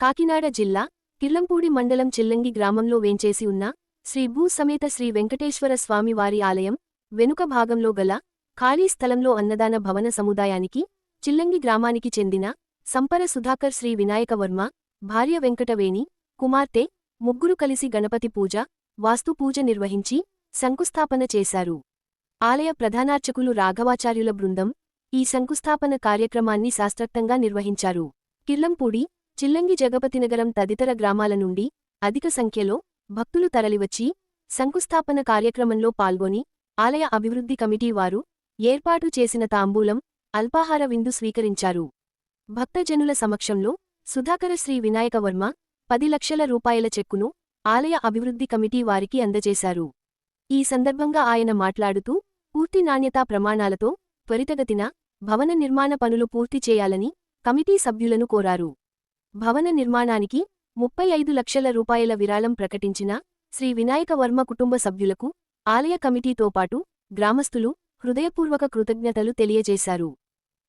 కాకినాడ జిల్లా కిర్లంపూడి మండలం చిల్లంగి గ్రామంలో వేంచేసి ఉన్న శ్రీ భూ సమేత శ్రీ వెంకటేశ్వర స్వామి వారి ఆలయం వెనుక భాగంలో గల ఖాళీ స్థలంలో అన్నదాన భవన సముదాయానికి చిల్లంగి గ్రామానికి చెందిన సంపర సుధాకర్ శ్రీ వినాయకవర్మ భార్య వెంకటవేణి కుమార్తె ముగ్గురు కలిసి గణపతి పూజ వాస్తు పూజ నిర్వహించి శంకుస్థాపన చేశారు. ఆలయ ప్రధానార్చకులు రాఘవాచార్యుల బృందం ఈ శంకుస్థాపన కార్యక్రమాన్ని శాస్త్రక్తంగా నిర్వహించారు. కిర్లంపూడి చిల్లంగి జగపతినగరం తదితర గ్రామాల నుండి అధిక సంఖ్యలో భక్తులు తరలివచ్చి శంకుస్థాపన కార్యక్రమంలో పాల్గొని ఆలయ అభివృద్ధి కమిటీ వారు ఏర్పాటు చేసిన తాంబూలం అల్పాహార విందు స్వీకరించారు. భక్తజనుల సమక్షంలో సుధాకర శ్రీ వినాయకవర్మ పది లక్షల రూపాయల చెక్కును ఆలయ అభివృద్ధి కమిటీ వారికి అందజేశారు. ఈ సందర్భంగా ఆయన మాట్లాడుతూ పూర్తి నాణ్యతా ప్రమాణాలతో త్వరితగతిన భవన నిర్మాణ పనులు పూర్తి చేయాలని కమిటీ సభ్యులను కోరారు. భవన నిర్మాణానికి ముప్పై ఐదు లక్షల రూపాయల విరాళం ప్రకటించిన శ్రీ వినాయకవర్మ కుటుంబ సభ్యులకు ఆలయ కమిటీతో పాటు గ్రామస్థులు హృదయపూర్వక కృతజ్ఞతలు తెలియజేశారు.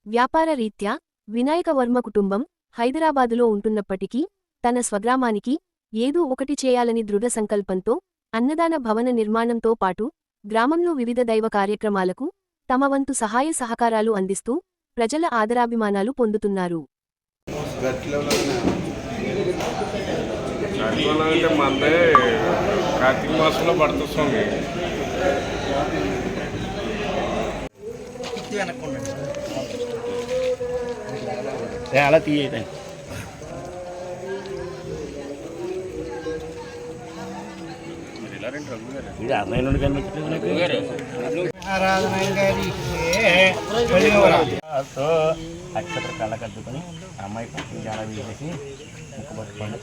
వ్యాపార రీత్యా వినాయకవర్మ కుటుంబం హైదరాబాదులో ఉంటున్నప్పటికీ తన స్వగ్రామానికి ఏదో ఒకటి చేయాలని దృఢ సంకల్పంతో అన్నదాన భవన నిర్మాణంతో పాటు గ్రామంలో వివిధ దైవ కార్యక్రమాలకు తమ వంతు సహాయ సహకారాలు అందిస్తూ ప్రజల ఆదరాభిమానాలు పొందుతున్నారు. అట్లా అంటే మందే కార్తీక మాసంలో పడుతుంది. స్వామి అలా తీయటం ఇది అన్నయ్య నుండి కనిపించలేదు నాకు. సో అక్షత్ర కళ్ళ కద్దుకొని అమ్మాయి పక్కన జాడ వేసేసి ముక్కు పట్టుకోండి.